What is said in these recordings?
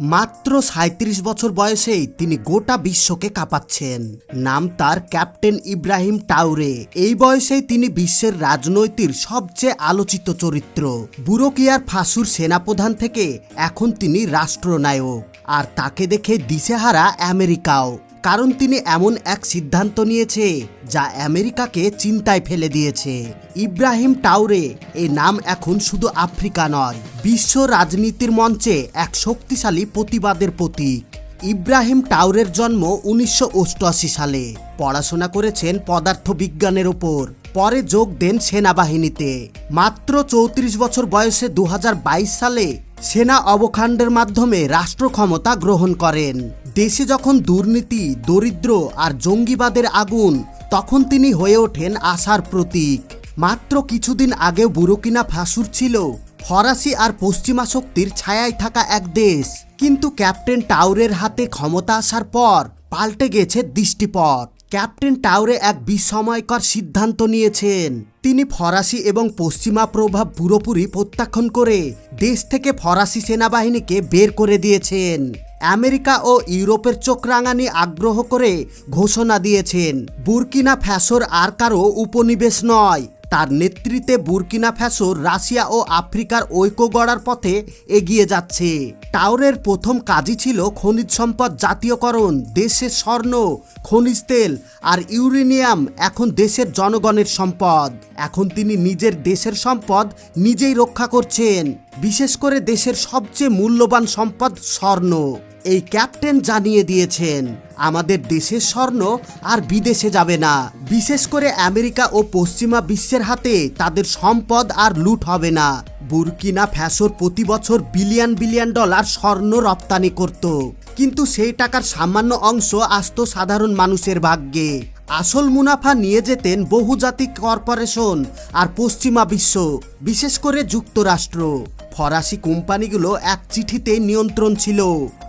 মাত্র সাঁত্রিশ বছর বয়সেই তিনি গোটা বিশ্বকে কাঁপাচ্ছেন। নাম তার ক্যাপ্টেন ইব্রাহিম টাউরে এই বয়সেই তিনি বিশ্বের রাজনৈতিক সবচেয়ে আলোচিত চরিত্র। বুরোকিয়ার ফাঁসুর সেনাপ্রধান থেকে এখন তিনি রাষ্ট্রনায়ক। আর তাকে দেখে দিশেহারা আমেরিকাও। কারণ তিনি এমন এক সিদ্ধান্ত নিয়েছে যা আমেরিকাকে চিন্তায় ফেলে দিয়েছে। ইব্রাহিম টাউরে এই নাম এখন শুধু আফ্রিকা নয়, বিশ্ব রাজনীতির মঞ্চে এক শক্তিশালী প্রতিবাদের প্রতীক। ইব্রাহিম টাউরের জন্ম উনিশশো অষ্টআশি সালে। পড়াশোনা করেছেন পদার্থবিজ্ঞানের ওপর। পরে যোগ দেন সেনাবাহিনীতে। মাত্র চৌত্রিশ বছর বয়সে দু হাজার বাইশ সালে সেনা অবকাণ্ডের মাধ্যমে রাষ্ট্র ক্ষমতা গ্রহণ করেন। দেশে যখন দুর্নীতি, দরিদ্র আর জঙ্গিবাদের আগুন, তখন তিনি হয়ে ওঠেন আশার প্রতীক। মাত্র কিছুদিন আগেও বুরুকিনা ফাসুর ছিল। ফরাসি আর পশ্চিমা শক্তির ছায়ায় থাকা এক দেশ। কিন্তু ক্যাপ্টেন টাউরের হাতে ক্ষমতা আসার পর পাল্টে গেছে দৃষ্টিপট ক্যাপ্টেন টাওরে এক বিস্ময়কর সিদ্ধান্ত নিয়েছেন। তিনি ফরাসি এবং পশ্চিমা প্রভাব পুরোপুরি প্রত্যাখ্যান করে দেশ থেকে ফরাসি সেনাবাহিনীকে বের করে দিয়েছেন। আমেরিকা ও ইউরোপের চোখ রাঙানি আগ্রহ করে ঘোষণা দিয়েছেন, বুরকিনা ফ্যাসোর আর কারও উপনিবেশ নয়। তার নেতৃত্বে বুরকিনা ফ্যাসো রাশিয়া ও আফ্রিকার ঐক্য গড়ার পথে এগিয়ে যাচ্ছে। টাওরের প্রথম কাজই ছিল খনিজ সম্পদ জাতীয়করণ দেশের স্বর্ণ, খনিজ তেল আর ইউরেনিয়াম, এখন দেশের জনগণের সম্পদ। এখন তিনি নিজের দেশের সম্পদ নিজেই রক্ষা করছেন, বিশেষ করে দেশের সবচেয়ে মূল্যবান সম্পদ স্বর্ণ। এই ক্যাপ্টেন জানিয়ে দিয়েছেন। আমাদের দেশের স্বর্ণ আর বিদেশে যাবে না। বিশেষ করে আমেরিকা ও পশ্চিমা বিশ্বের হাতে তাদের সম্পদ আর লুট হবে না। বুরকিনা ফ্যাসোর প্রতি বছর বিলিয়ন বিলিয়ন ডলার স্বর্ণ রপ্তানি করত। কিন্তু সেই টাকার সামান্য অংশ আসত সাধারণ মানুষের ভাগ্যে। আসল মুনাফা নিয়ে যেতেন বহুজাতিক কর্পোরেশন আর পশ্চিমা বিশ্ব, বিশেষ করে যুক্তরাষ্ট্র। ফরাসি কোম্পানিগুলো এক চিঠিতে নিয়ন্ত্রণ ছিল।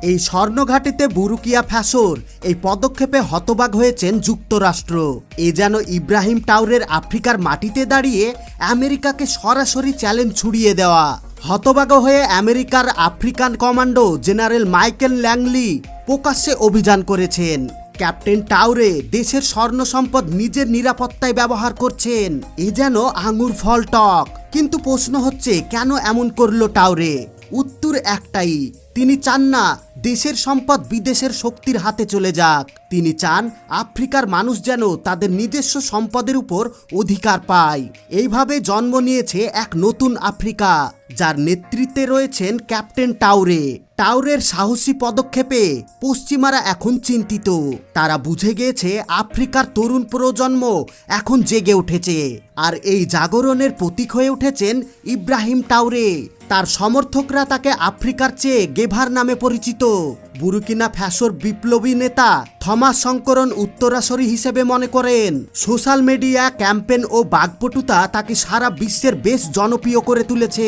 এই স্বর্ণঘাটিতে বুরুকিয়া ফ্যাসোর এই পদক্ষেপে হতবাক হয়েছেন যুক্তরাষ্ট্র। এ যেন ইব্রাহিম টাউরের আফ্রিকার মাটিতে দাঁড়িয়ে আমেরিকাকে সরাসরি চ্যালেঞ্জ ছুড়িয়ে দেওয়া। হতবাগ হয়ে আমেরিকার African commando general Michael Langley প্রকাশ্যে অভিযান করেছেন। ক্যাপ্টেন টাউরে দেশের স্বর্ণ সম্পদ নিজের নিরাপত্তায় ব্যবহার করছেন। এ যেন আঙুর ফল টক। কিন্তু প্রশ্ন হচ্ছে, কেন এমন করল টাউরে উত্তর একটাই, তিনি চান না দেশের সম্পদ বিদেশের শক্তির হাতে চলে যাক। তিনি চান আফ্রিকার মানুষ যেন তাদের নিজস্ব সম্পদের উপর অধিকার পায়। এইভাবে জন্ম নিয়েছে এক নতুন আফ্রিকা, যার নেতৃত্বে রয়েছেন ক্যাপ্টেন টাউরে টাউরের সাহসী পদক্ষেপে পশ্চিমারা এখন চিন্তিত। তারা বুঝে গিয়েছে আফ্রিকার তরুণ প্রজন্ম এখন জেগে উঠেছে। আর এই জাগরণের প্রতীক হয়ে উঠেছেন ইব্রাহিম টাউরে তার সমর্থকরা তাকে আফ্রিকার চেয়ে গেভার নামে পরিচিত। বুরুকিনা ফ্যাসোর বিপ্লবী নেতা থমাস শঙ্করন উত্তরাসরী হিসেবে মনে করেন, সোশ্যাল মিডিয়া ক্যাম্পেন ও বাগপটুতা তাকে সারা বিশ্বের বেশ জনপ্রিয় করে তুলেছে।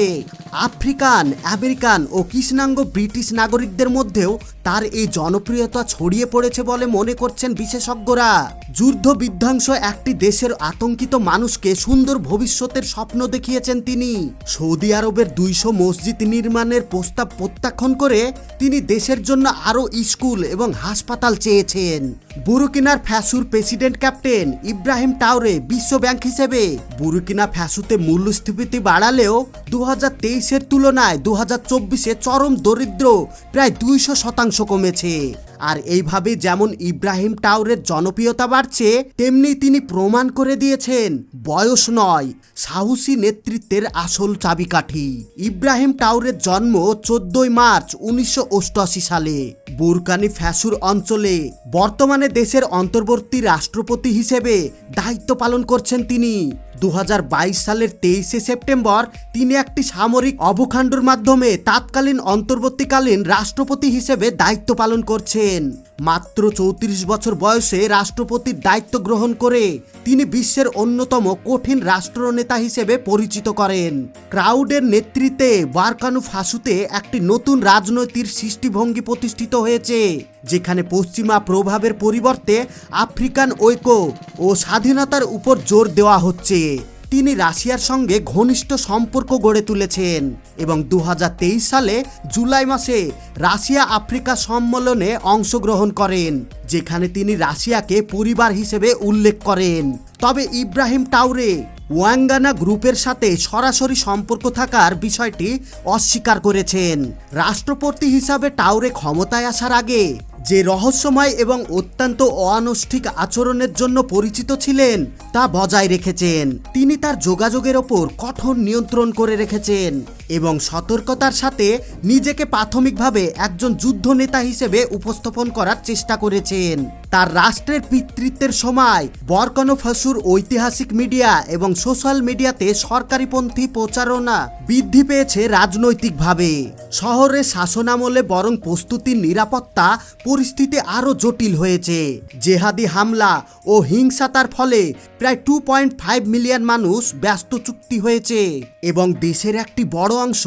আফ্রিকান, আমেরিকান ও কৃষ্ণাঙ্গ ব্রিটিশ নাগরিকদের মধ্যেও তার এই জনপ্রিয়তা ছড়িয়ে পড়েছে বলে মনে করছেন বিশেষজ্ঞরা। যুদ্ধ বিধ্বংস একটি দেশের আতঙ্কিত মানুষকে সুন্দর ভবিষ্যতের স্বপ্ন দেখিয়েছেন তিনি। সৌদি আরবের দুইশো মসজিদ নির্মাণের প্রস্তাব প্রত্যাখ্যান করে তিনি দেশের জন্য আরও স্কুল এবং হাসপাতাল চেয়েছেন। বুরুকিনার ফ্যাসুর প্রেসিডেন্ট ক্যাপ্টেন ইব্রাহিম টাউরে বিশ্ব ব্যাংক হিসেবে বুরুকিনা ফ্যাসুতে মূল্যস্ফীতি বাড়ালেও দু হাজার তেইশের তুলনায় দু হাজার চব্বিশে চরম দরিদ্র প্রায় দুইশো শতাংশ কমেছে। আর এইভাবে যেমন ইব্রাহিম টাউরের জনপ্রিয়তা বাড়ছে, তেমনি তিনি প্রমাণ করে দিয়েছেন, বয়স নয়, সাহসী নেতৃত্বের আসল চাবিকাঠি। ইব্রাহিম টাউরের জন্ম চোদ্দই মার্চ উনিশশো অষ্টআশি সালে বুরকানি ফ্যাসুর অঞ্চলে। বর্তমানে দেশের অন্তর্বর্তী রাষ্ট্রপতি হিসেবে দায়িত্ব পালন করছেন তিনি। দু হাজার বাইশ সালের তেইশে সেপ্টেম্বর তিনি একটি সামরিক অবকাণ্ডর মাধ্যমে তৎকালীন অন্তর্বর্তীকালীন রাষ্ট্রপতি হিসেবে দায়িত্ব পালন করছেন। মাত্র চৌত্রিশ বছর বয়সে রাষ্ট্রপতির দায়িত্ব গ্রহণ করে তিনি বিশ্বের অন্যতম কঠিন রাষ্ট্রনেতা হিসেবে পরিচিত করেন। ক্রাউডের নেতৃত্বে বারকানু ফাসুতে একটি নতুন রাজনৈতিক সৃষ্টিভঙ্গি প্রতিষ্ঠিত হয়েছে, যেখানে পশ্চিমা প্রভাবের পরিবর্তে আফ্রিকান ঐক্য ও স্বাধীনতার উপর জোর দেওয়া হচ্ছে। তিনি রাশিয়ার সঙ্গে ঘনিষ্ঠ সম্পর্ক গড়ে তুলেছেন এবং দু হাজার তেইশ সালে জুলাই মাসে রাশিয়া আফ্রিকা সম্মেলনে অংশগ্রহণ করেন, যেখানে তিনি রাশিয়াকে পরিবার হিসেবে উল্লেখ করেন। তবে ইব্রাহিম টাউরে ওয়াঙ্গানা গ্রুপের সাথে সরাসরি সম্পর্ক থাকার বিষয়টি অস্বীকার করেছেন। রাষ্ট্রপতি হিসাবে টাউরে ক্ষমতায় আসার আগে যে রহস্যময় এবং অত্যন্ত অনানুষ্ঠিক আচরণের জন্য পরিচিত ছিলেন, তা বজায় রেখেছেন। তিনি তার যোগাযোগের ওপর কঠোর নিয়ন্ত্রণ করে রেখেছেন এবং সতর্কতার সাথে নিজেকে প্রাথমিকভাবে একজন যুদ্ধ নেতা হিসেবে উপস্থাপন করার চেষ্টা করেছেন। তার রাষ্ট্রের পিতৃত্বের সময় বরকনো ফসুর ঐতিহাসিক মিডিয়া এবং সোশ্যাল মিডিয়াতে সরকারিপন্থী প্রচারণা বৃদ্ধি পেয়েছে রাজনৈতিকভাবে। শহরের শাসনামলে বরং প্রস্তুতির নিরাপত্তা পরিস্থিতি আরও জটিল হয়েছে। জেহাদি হামলা ও হিংসাতার ফলে প্রায় টু পয়েন্ট ফাইভ মিলিয়ন মানুষ ব্যস্ত চুক্তি হয়েছে এবং দেশের একটি বড় অংশ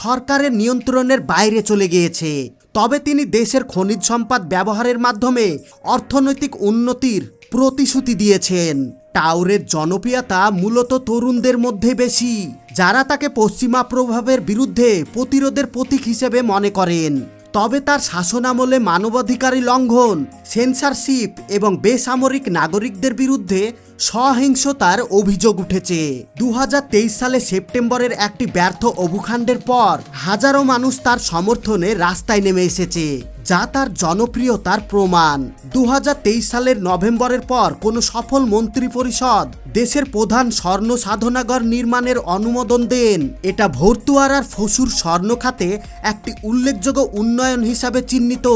সরকারের নিয়ন্ত্রণের বাইরে চলে গিয়েছে। তবে তিনি দেশের খনিজ সম্পদ ব্যবহারের মাধ্যমে অর্থনৈতিক উন্নতির প্রতিশ্রুতি দিয়েছেন। টাউরের জনপ্রিয়তা মূলত তরুণদের মধ্যে বেশি, যারা তাকে পশ্চিমা প্রভাবের বিরুদ্ধে প্রতিরোধের প্রতীক হিসেবে মনে করেন। তবে তার শাসনামলে মানবাধিকারী লঙ্ঘন সেন্সারশিপ এবং বেসামরিক নাগরিকদের বিরুদ্ধে সহিংসতার অভিযোগ উঠেছে। দু হাজার তেইশ সালে সেপ্টেম্বরের একটি ব্যর্থ অভুকাণ্ডের পর হাজারো মানুষ তার সমর্থনে রাস্তায় নেমে এসেছে, যা তার জনপ্রিয়তার প্রমাণ। দু হাজার তেইশ সালের নভেম্বরের পর কোনো সফল মন্ত্রী পরিষদ দেশের প্রধান স্বর্ণ সাধনাগর নির্মাণের অনুমোদন দেন। এটা ভর্তুয়ারার ফসুর স্বর্ণ খাতে একটি উল্লেখযোগ্য উন্নয়ন হিসাবে চিহ্নিত,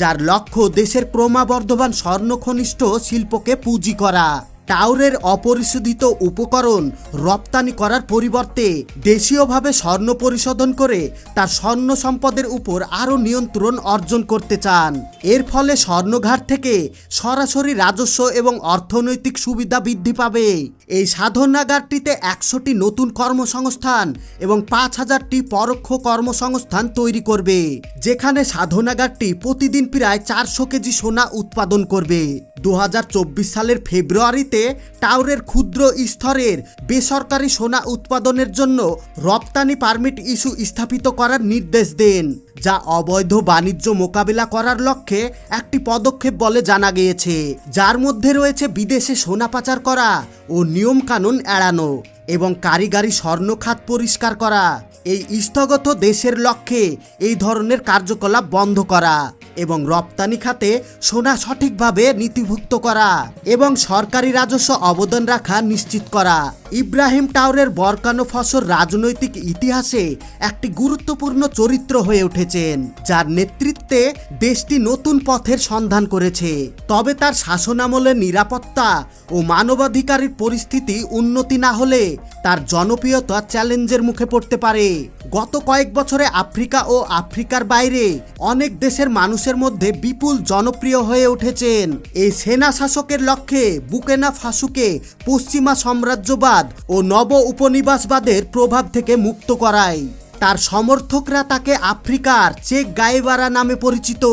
যার লক্ষ্য দেশের ক্রমাবর্ধমান স্বর্ণখনিষ্ঠ শিল্পকে পুঁজি করা। টাউরের অপরিশোধিত উপকরণ রপ্তানি করার পরিবর্তে দেশীয়ভাবে স্বর্ণ পরিশোধন করে তার স্বর্ণ সম্পদের উপর আরও নিয়ন্ত্রণ অর্জন করতে চান। এর ফলে স্বর্ণঘাট থেকে সরাসরি রাজস্ব এবং অর্থনৈতিক সুবিধা বৃদ্ধি পাবে। এই সাধনাগারটিতে একশোটি নতুন কর্মসংস্থান এবং পাঁচ হাজারটি পরোক্ষ কর্মসংস্থান তৈরি করবে, যেখানে সাধনাগারটি প্রতিদিন প্রায় চারশো কেজি সোনা উৎপাদন করবে। দু হাজার চব্বিশ সালের ফেব্রুয়ারিতে টাউরের ক্ষুদ্র স্তরের বেসরকারি সোনা উৎপাদনের জন্য রপ্তানি পারমিট ইস্যু স্থাপিত করার নির্দেশ দেন। যা অবৈধ বাণিজ্য মোকাবিলা করার লক্ষ্যে একটি পদক্ষেপ বলে জানা গিয়েছে। যার মধ্যে রয়েছে বিদেশে সোনা পাচার করা ও নিয়মকানুন এড়ানো এবং কারিগরি স্বর্ণখাত পরিষ্কার করা। এই স্থগত দেশের লক্ষ্যে এই ধরনের কার্যকলাপ বন্ধ করা। এবং রপ্তানি খাতে সোনা সঠিকভাবে নীতিভুক্ত করা এবং সরকারি রাজস্ব অবদান রাখা নিশ্চিত করা। ইব্রাহিম টাওয়ারের বরকানো ফসর রাজনৈতিক ইতিহাসে একটি গুরুত্বপূর্ণ চরিত্র হয়ে উঠেছেন, যার নেতৃত্বে দেশটি নতুন পথের সন্ধান করেছে। তবে তার শাসনামলে নিরাপত্তা ও মানবাধিকারের পরিস্থিতি উন্নতি না হলে তার জনপ্রিয়তা চ্যালেঞ্জের মুখে পড়তে পারে। গত কয়েক বছরে আফ্রিকা ও আফ্রিকার বাইরে অনেক দেশের মানুষের মধ্যে বিপুল জনপ্রিয় হয়ে উঠেছেন। এই সেনা শাসকের লক্ষ্যে বুকেনা ফাসুকে পশ্চিমা সাম্রাজ্যবাদ ও নব উপনিবাসবাদের প্রভাব থেকে মুক্ত করায়। তার সমর্থকরা তাকে আফ্রিকার চেক গায়েবারা নামে পরিচিত।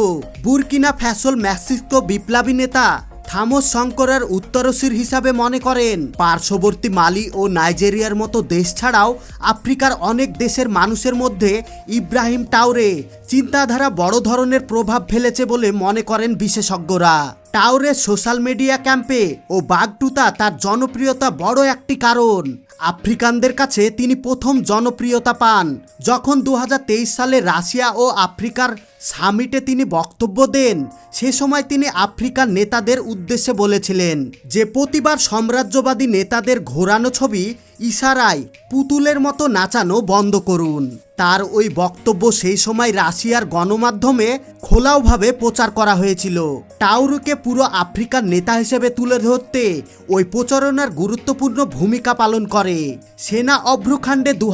বুরকিনা ফ্যাসল ম্যাক্সিকো বিপ্লবী নেতা থামোস শঙ্করের উত্তরসূর হিসাবে মনে করেন। পার্শ্ববর্তী মালি ও নাইজেরিয়ার মতো দেশ ছাড়াও আফ্রিকার অনেক দেশের মানুষের মধ্যে ইব্রাহিম টাউরে চিন্তাধারা বড় ধরনের প্রভাব ফেলেছে বলে মনে করেন বিশেষজ্ঞরা। টাউরের সোশ্যাল মিডিয়া ক্যাম্পে ও বাগটুতা তার জনপ্রিয়তা বড় একটি কারণ। আফ্রিকানদের কাছে তিনি প্রথম জনপ্রিয়তা পান, যখন দু হাজার তেইশ সালে রাশিয়া ও আফ্রিকার সামিটে তিনি বক্তব্য দেন। সে সময় তিনি আফ্রিকার নেতাদের উদ্দেশ্যে বলেছিলেন যে, প্রতিবার সাম্রাজ্যবাদী নেতাদের ঘোরানো ছবি ইশারায় পুতুলের মতো নাচানো বন্ধ করুন। তার ওই বক্তব্য সেই সময় রাশিয়ার গণমাধ্যমে খোলাওভাবে প্রচার করা হয়েছিল। টাউরুকে পুরো আফ্রিকার নেতা হিসেবে তুলে ধরতে ওই প্রচারণার গুরুত্বপূর্ণ ভূমিকা পালন করে। সেনা অভ্রুখাণ্ডে দু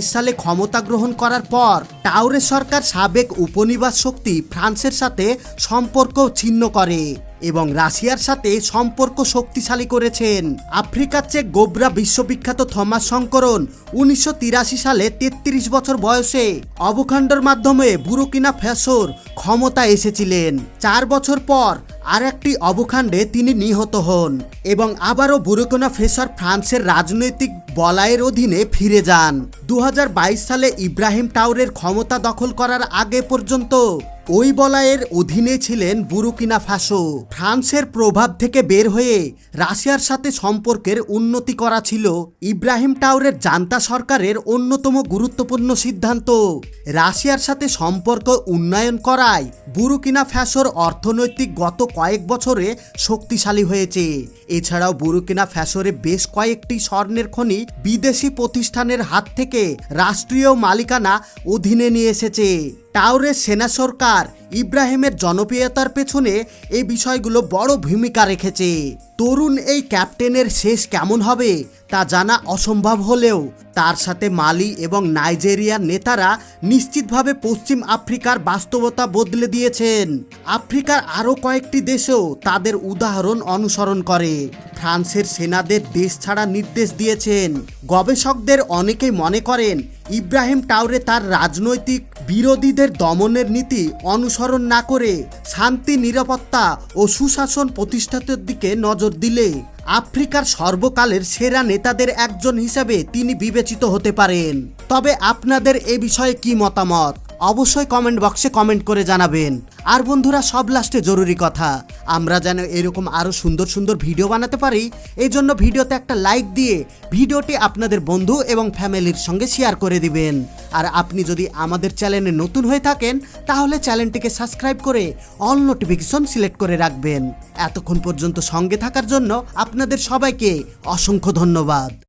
সালে ক্ষমতা গ্রহণ করার পর টাউরের সরকার সাবেক উপনিবাস শক্তি ফ্রান্সের সাথে সম্পর্ক ছিন্ন করে। এবং রাশিয়ার সাথে সম্পর্ক শক্তিশালী করেছেন। আফ্রিকার চেয়ে গোবরা বিশ্ববিখ্যাত থমাস শঙ্করন উনিশশো সালে ৩৩ বছর বয়সে অবখণ্ডের মাধ্যমে বুরুকিনা ফ্যাসোর ক্ষমতা এসেছিলেন। চার বছর পর আর একটি অবকাণ্ডে তিনি নিহত হন এবং আবারও বুরুকিনা ফেসর ফ্রান্সের রাজনৈতিক বলায়ের অধীনে ফিরে যান। দু হাজার বাইশ সালে ইব্রাহিম টাউরের ক্ষমতা দখল করার আগে পর্যন্ত ওই বলায়ের অধীনে ছিলেন বুরুকিনা ফাসো। ফ্রান্সের প্রভাব থেকে বের হয়ে রাশিয়ার সাথে সম্পর্কের উন্নতি করা ছিল ইব্রাহিম টাউরের জান্তা সরকারের অন্যতম গুরুত্বপূর্ণ সিদ্ধান্ত। রাশিয়ার সাথে সম্পর্ক উন্নয়ন করায় বুরুকিনা ফ্যাসোর অর্থনৈতিক গত কয়েক বছরে শক্তিশালী হয়েছে। এছাড়াও বুরুকিনা ফ্যাসোরে বেশ কয়েকটি স্বর্ণের খনি বিদেশি প্রতিষ্ঠানের হাত থেকে রাষ্ট্রীয় মালিকানা অধীনে নিয়ে এসেছে। টাউরের সেনা সরকার ইব্রাহিমের জনপ্রিয়তার পেছনে এই বিষয়গুলো বড় ভূমিকা রেখেছে। তরুণ এই ক্যাপ্টেনের শেষ কেমন হবে তা জানা অসম্ভব হলেও তার সাথে মালি এবং নাইজেরিয়ার নেতারা নিশ্চিতভাবে পশ্চিম আফ্রিকার বাস্তবতা বদলে দিয়েছেন। আফ্রিকার আরও কয়েকটি দেশেও তাদের উদাহরণ অনুসরণ করে। ফ্রান্সের সেনাদের দেশ ছাড়া নির্দেশ দিয়েছেন। গবেষকদের অনেকেই মনে করেন ইব্রাহিম টাউরে তার রাজনৈতিক বিরোধীদের দমনের নীতি অনুসরণ না করে শান্তি, নিরাপত্তা ও সুশাসন প্রতিষ্ঠাতের দিকে নজর দিলে আফ্রিকার সর্বকালের সেরা নেতাদের একজন হিসাবে তিনি বিবেচিত হতে পারেন। তবে আপনাদের এ বিষয়ে কি মতামত? অবশ্যই কমেন্ট বক্সে কমেন্ট করে জানাবেন। আর বন্ধুরা, সব লাস্টে জরুরি কথা। আমরা যেন এরকম আরও সুন্দর সুন্দর ভিডিও বানাতে পারি। এই জন্য ভিডিওতে একটা লাইক দিয়ে ভিডিওটি আপনাদের বন্ধু এবং ফ্যামিলির সঙ্গে শেয়ার করে দিবেন। আর আপনি যদি আমাদের চ্যানেলে নতুন হয়ে থাকেন, তাহলে চ্যানেলটিকে সাবস্ক্রাইব করে অল নোটিফিকেশন সিলেক্ট করে রাখবেন। এতক্ষণ পর্যন্ত সঙ্গে থাকার জন্য আপনাদের সবাইকে অসংখ্য ধন্যবাদ।